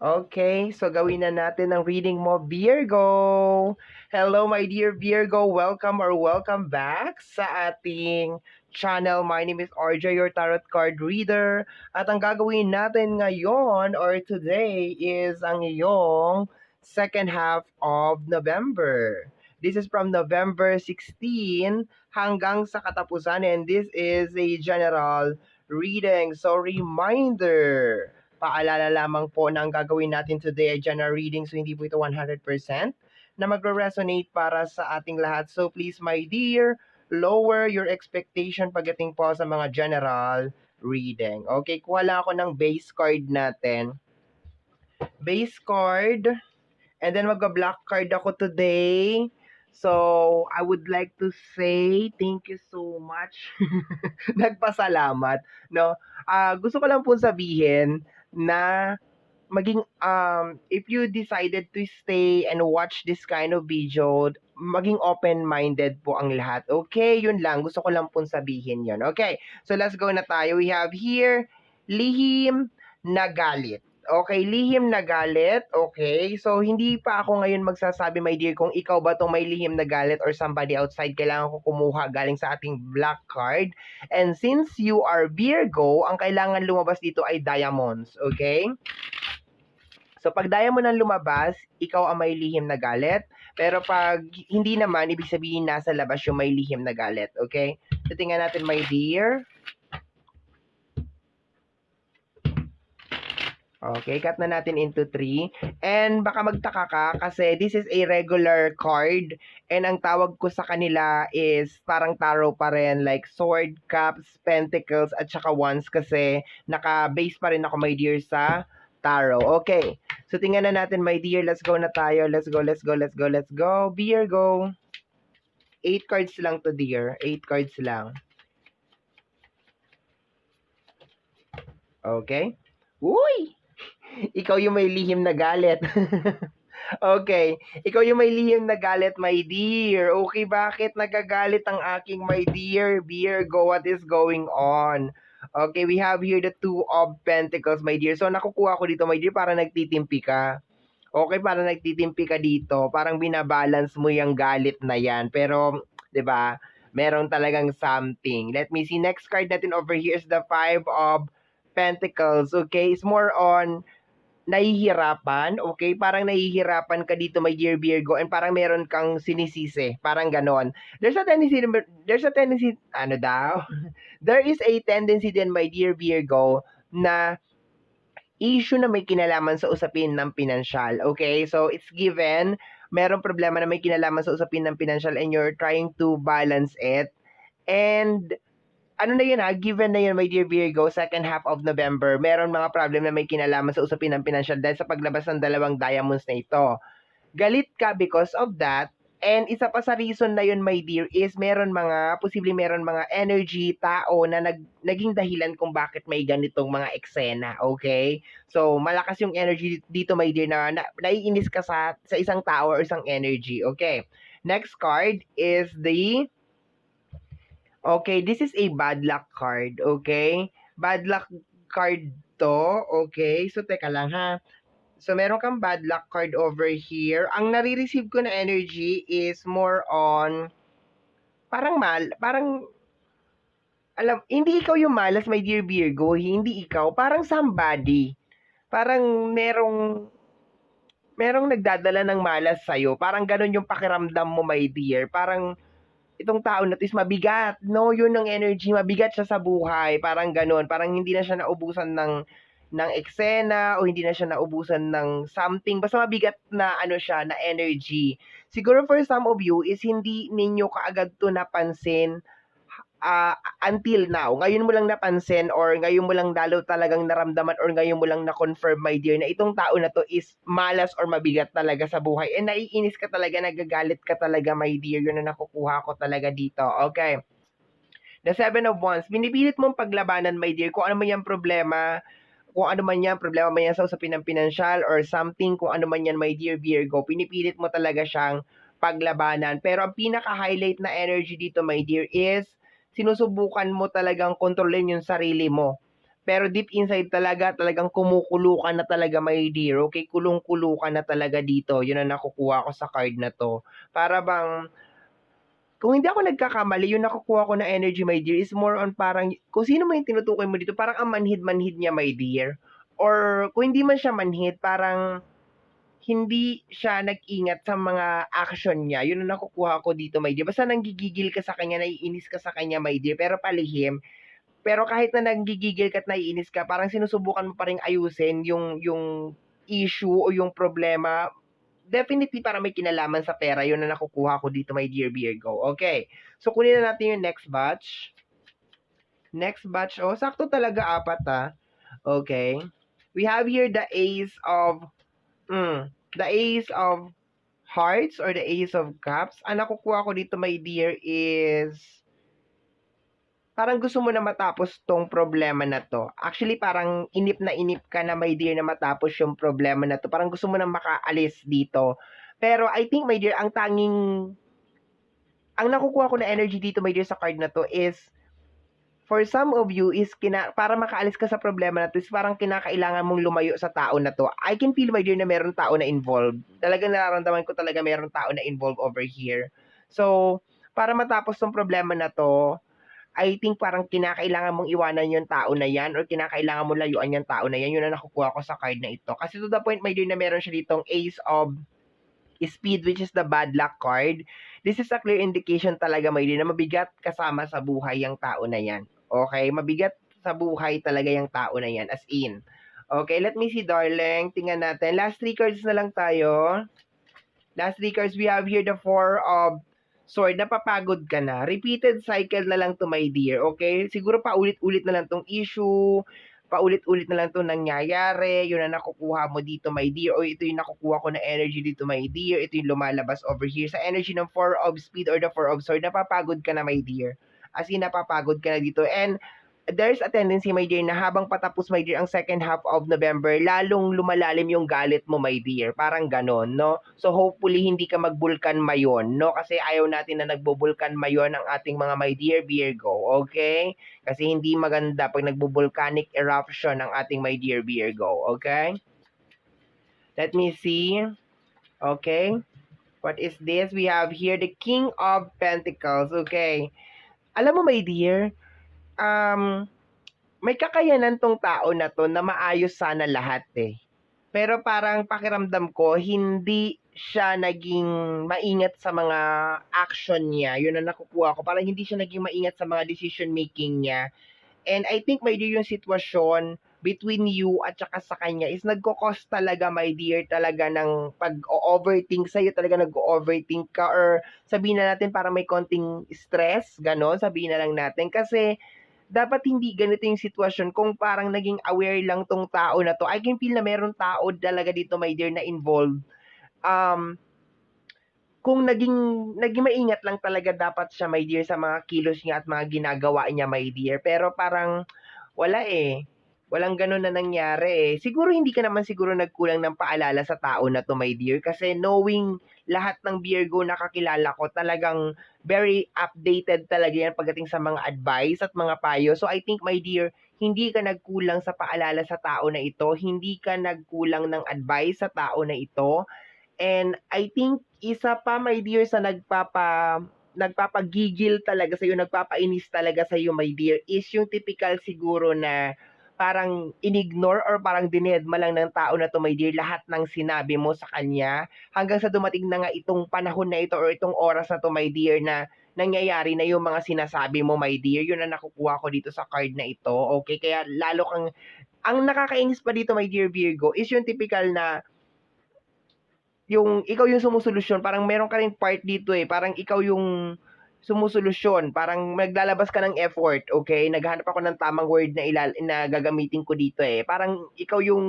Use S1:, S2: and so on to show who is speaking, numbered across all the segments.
S1: Okay, so gawin na natin ang reading mo, Virgo. Hello, my dear Virgo. Welcome or welcome back sa ating channel. My name is RJ, your tarot card reader. At ang gagawin natin ngayon or today is ang iyong second half of November. This is from November 16 hanggang sa katapusan and this is a general reading. So reminder, paalala lamang po na ang gagawin natin today ay general reading so hindi po ito 100% na magre-resonate para sa ating lahat. So please my dear, lower your expectation pagdating po sa mga general reading. Okay, kuha lang ako ng base card natin. Base card. And then magba-black card ako today. So, I would like to say thank you so much. Nagpasalamat, no? Ah, gusto ko lang po sabihin na maging um if you decided to stay and watch this kind of video, maging open-minded po ang lahat. Okay, yun lang. Gusto ko lang po sabihin yun. Okay, so let's go na tayo. We have here, lihim na galit. Okay, lihim na galit. Okay, so hindi pa ako ngayon magsasabi, my dear, kung ikaw ba tong may lihim na galit or somebody outside, kailangan ko kumuha galing sa ating black card. And since you are Virgo, ang kailangan lumabas dito ay diamonds. Okay? So, pag diamond ang lumabas, ikaw ang may lihim na galit. Pero pag hindi naman, ibig sabihin nasa labas yung may lihim na galit. Okay? So, tingnan natin, my dear. Okay, cut na natin into 3. And baka magtaka ka kasi this is a regular card and ang tawag ko sa kanila is parang tarot pa rin like sword, cups, pentacles at saka wands kasi naka-base pa rin ako my dear sa tarot. Okay, so tingnan na natin my dear. Let's go na tayo. Let's go, let's go, let's go, let's go. Beer, go. 8 cards lang to dear. 8 cards lang. Okay. Uy! Ikaw yung may lihim na galit. okay. Ikaw yung may lihim na galit, my dear. Okay, bakit nagagalit ang aking my dear Virgo? What is going on? Okay, we have here the two of pentacles, my dear. So, nakukuha ko dito, my dear, para nagtitimpi ka. Okay, para nagtitimpi ka dito. Parang binabalance mo yung galit na yan. Pero, di ba, meron talagang something. Let me see. Next card natin over here is the five of pentacles. Okay, it's more on nahihirapan, okay? Parang nahihirapan ka dito, my dear Virgo, and parang meron kang sinisisi, parang ganon. There's a tendency, there's a tendency, ano daw? There is a tendency din, my dear Virgo, na issue na may kinalaman sa usapin ng pinansyal, okay? So, it's given, meron problema na may kinalaman sa usapin ng pinansyal and you're trying to balance it. And, ano na yun ha, given na yun, my dear Virgo, second half of November, meron mga problem na may kinalaman sa usapin ng financial dahil sa paglabas ng dalawang diamonds na ito. Galit ka because of that, and isa pa sa reason na yun, my dear, is meron mga, posibleng meron mga energy, tao na nag, naging dahilan kung bakit may ganitong mga eksena, okay? So, malakas yung energy dito, my dear, na, na naiinis ka sa, sa isang tao or isang energy, okay? Next card is the Okay, this is a bad luck card, okay? Bad luck card to, okay? So, teka lang ha. So, meron kang bad luck card over here. Ang nare-receive ko na energy is more on, parang mal, parang, alam, hindi ikaw yung malas, my dear Virgo, hindi ikaw, parang somebody. Parang merong, merong nagdadala ng malas sa'yo. Parang ganun yung pakiramdam mo, my dear. Parang, itong tao na is mabigat. No, yun ng energy, mabigat siya sa buhay. Parang ganun. Parang hindi na siya naubusan ng ng eksena o hindi na siya naubusan ng something. Basta mabigat na ano siya, na energy. Siguro for some of you is hindi ninyo kaagad to napansin uh, until now, ngayon mo lang napansin or ngayon mo lang lalo talagang naramdaman or ngayon mo lang na-confirm, my dear, na itong tao na to is malas or mabigat talaga sa buhay. And naiinis ka talaga, nagagalit ka talaga, my dear. Yun na nakukuha ko talaga dito. Okay. The Seven of Wands, binipilit mong paglabanan, my dear, kung ano man yung problema, kung ano man yan, problema man yan sa usapin ng pinansyal or something, kung ano man yan, my dear Virgo, pinipilit mo talaga siyang paglabanan. Pero ang pinaka-highlight na energy dito, my dear, is sinusubukan mo talagang kontrolin yung sarili mo. Pero deep inside talaga, talagang kumukulo ka na talaga, my dear. Okay, kulong-kulo ka na talaga dito. Yun ang nakukuha ko sa card na to. Para bang, kung hindi ako nagkakamali, yung nakukuha ko na energy, my dear, is more on parang, kung sino man yung tinutukoy mo dito, parang ang manhid-manhid niya, my dear. Or kung hindi man siya manhid, parang hindi siya nag-ingat sa mga action niya. Yun ang nakukuha ko dito, my dear. Basta nanggigigil ka sa kanya, naiinis ka sa kanya, my dear, pero palihim. Pero kahit na nanggigigil ka at naiinis ka, parang sinusubukan mo pa rin ayusin yung, yung issue o yung problema definitely para may kinalaman sa pera, yun na nakukuha ko dito, my dear Virgo. Okay. So, kunin na natin yung next batch. Next batch. Oh, sakto talaga apat ah. Okay. We have here the ace of, mm, the ace of hearts or the ace of cups. Ang nakukuha ko dito, my dear, is parang gusto mo na matapos tong problema na to. Actually, parang inip na inip ka na, my dear, na matapos yung problema na to. Parang gusto mo na makaalis dito. Pero I think, my dear, ang tanging, ang nakukuha ko na energy dito, my dear, sa card na to is, for some of you, is kina, para makaalis ka sa problema na to, is parang kinakailangan mong lumayo sa tao na to. I can feel, my dear, na meron tao na involved. Talagang nararamdaman ko talaga meron tao na involved over here. So, para matapos tong problema na to, I think parang kinakailangan mong iwanan yung tao na yan or kinakailangan mo layuan yung tao na yan. Yun ang nakukuha ko sa card na ito. Kasi to the point, my dear, na meron siya ditong Ace of Speed, which is the bad luck card. This is a clear indication talaga, my dear, na mabigat kasama sa buhay yung tao na yan. Okay? Mabigat sa buhay talaga yung tao na yan, as in. Okay, let me see, darling. Tingnan natin. Last three cards na lang tayo. Last three cards, we have here the Four of sword, napapagod ka na, repeated cycle na lang to my dear, okay? Siguro paulit-ulit na lang tong issue, paulit-ulit na lang to nangyayari, yun ang nakukuha mo dito my dear, o ito yung nakukuha ko na energy dito my dear, ito yung lumalabas over here. Sa energy ng 4 of speed or the 4 of sword, napapagod ka na my dear. As in, napapagod ka na dito. And there's a tendency, my dear, na habang patapos, my dear, ang second half of November, lalong lumalalim yung galit mo, my dear. Parang ganon, no? So, hopefully, hindi ka magbulkan mayon, no? Kasi ayaw natin na nagbubulkan mayon ang ating mga my dear Virgo, okay? Kasi hindi maganda pag nagbubulcanic eruption ang ating my dear Virgo, okay? Let me see. Okay. What is this? We have here the King of Pentacles. Okay. Alam mo, my dear, um, may kakayanan tong tao na to na maayos sana lahat eh. Pero parang pakiramdam ko, hindi siya naging maingat sa mga action niya. Yun ang nakukuha ko. Parang hindi siya naging maingat sa mga decision making niya. And I think, dear, yung sitwasyon between you at saka sa kanya is nagko-cause talaga, my dear, talaga ng pag-overthink sa'yo, talaga nag-overthink ka or sabihin na natin para may konting stress, gano'n, sabihin na lang natin. Kasi, dapat hindi ganito yung sitwasyon kung parang naging aware lang tong tao na to. I can feel na meron tao talaga dito, my dear, na involved. Um, kung naging, naging maingat lang talaga dapat siya, my dear, sa mga kilos niya at mga ginagawa niya, my dear. Pero parang, wala eh. Walang ganun na nangyari eh. Siguro hindi ka naman siguro nagkulang ng paalala sa tao na to, my dear. Kasi knowing lahat ng Virgo na kakilala ko, talagang very updated talaga yan pagdating sa mga advice at mga payo. So I think, my dear, hindi ka nagkulang sa paalala sa tao na ito. Hindi ka nagkulang ng advice sa tao na ito. And I think, isa pa, my dear, sa nagpapa nagpapagigil talaga sa iyo, nagpapainis talaga sa iyo, my dear, is yung typical siguro na parang inignore or parang dinedma lang ng tao na to, my dear, lahat ng sinabi mo sa kanya hanggang sa dumating na nga itong panahon na ito or itong oras na to, my dear, na nangyayari na yung mga sinasabi mo, my dear. Yun ang nakukuha ko dito sa card na ito. Okay, kaya lalo kang, ang nakakainis pa dito, my dear Virgo, is yung typical na yung ikaw yung sumusolusyon, parang meron ka rin part dito eh, parang ikaw yung sumusolusyon. Parang maglalabas ka ng effort, okay? Naghanap ako ng tamang word na, ilal na gagamitin ko dito eh. Parang ikaw yung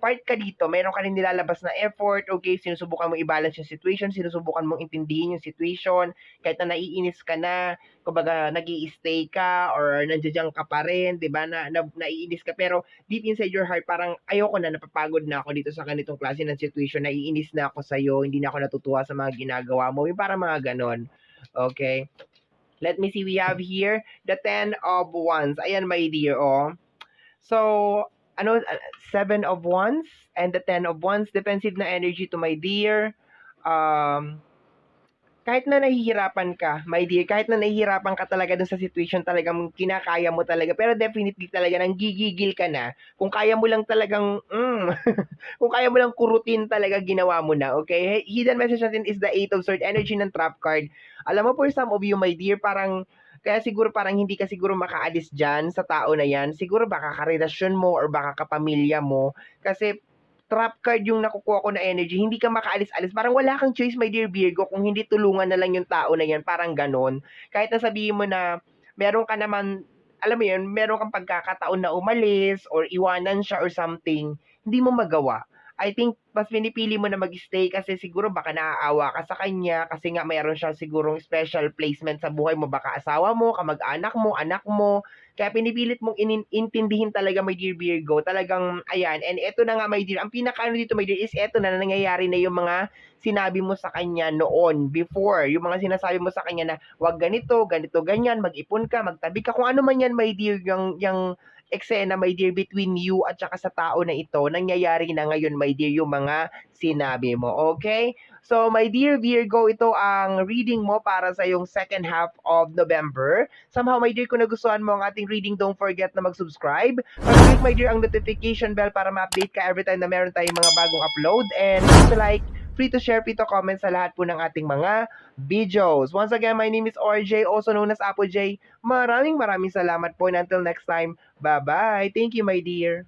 S1: part ka dito, meron ka rin nilalabas na effort, okay? Sinusubukan mo i-balance yung situation, sinusubukan mong intindihin yung situation, kahit na naiinis ka na, kumbaga nag stay ka, or nandiyan ka pa rin, di ba? Na, na, naiinis ka, pero deep inside your heart, parang ayoko na, napapagod na ako dito sa ganitong klase ng situation, naiinis na ako sa'yo, hindi na ako natutuwa sa mga ginagawa mo, yung parang mga ganon. Okay? Let me see, we have here the 10 of wands. Ayan, my dear, oh. So, ano, uh, seven of wands and the ten of wands, defensive na energy to my dear. Um, kahit na nahihirapan ka, my dear, kahit na nahihirapan ka talaga dun sa situation talagang kinakaya mo talaga, pero definitely talaga nang gigigil ka na, kung kaya mo lang talagang, mm, kung kaya mo lang kurutin talaga, ginawa mo na, okay? Hidden message natin is the Eight of Swords, energy ng trap card. Alam mo, for some of you, my dear, parang, kaya siguro parang hindi ka siguro makaalis dyan sa tao na yan. Siguro baka karelasyon mo or baka kapamilya mo. Kasi trap card yung nakukuha ko na energy, hindi ka makaalis-alis. Parang wala kang choice, my dear Virgo, kung hindi tulungan na lang yung tao na yan. Parang ganon. Kahit na sabihin mo na meron ka naman, alam mo yun, meron kang pagkakataon na umalis or iwanan siya or something, hindi mo magawa. I think mas pinipili mo na mag-stay kasi siguro baka naaawa ka sa kanya kasi nga mayroon siya sigurong special placement sa buhay mo. Baka asawa mo, kamag-anak mo, anak mo. Kaya pinipilit mong inin- intindihin talaga, my dear Virgo. Talagang, ayan. And eto na nga, my dear. Ang pinakaano dito, my dear, is eto na, na nangyayari na yung mga sinabi mo sa kanya noon, before. Yung mga sinasabi mo sa kanya na, wag ganito, ganito, ganyan, mag-ipon ka, magtabi ka. Kung ano man yan, my dear, yung, yung eksena, my dear, between you at saka sa tao na ito, nangyayari na ngayon, my dear, yung mga sinabi mo. Okay? So, my dear Virgo, ito ang reading mo para sa yung second half of November. Somehow, my dear, kung nagustuhan mo ang ating reading, don't forget na mag-subscribe. Mag-click, my dear, ang notification bell para ma-update ka every time na meron tayong mga bagong upload. And like, free to share, free comment sa lahat po ng ating mga videos. Once again, my name is RJ, also known as Apo J. Maraming maraming salamat po and until next time, bye-bye. Thank you, my dear.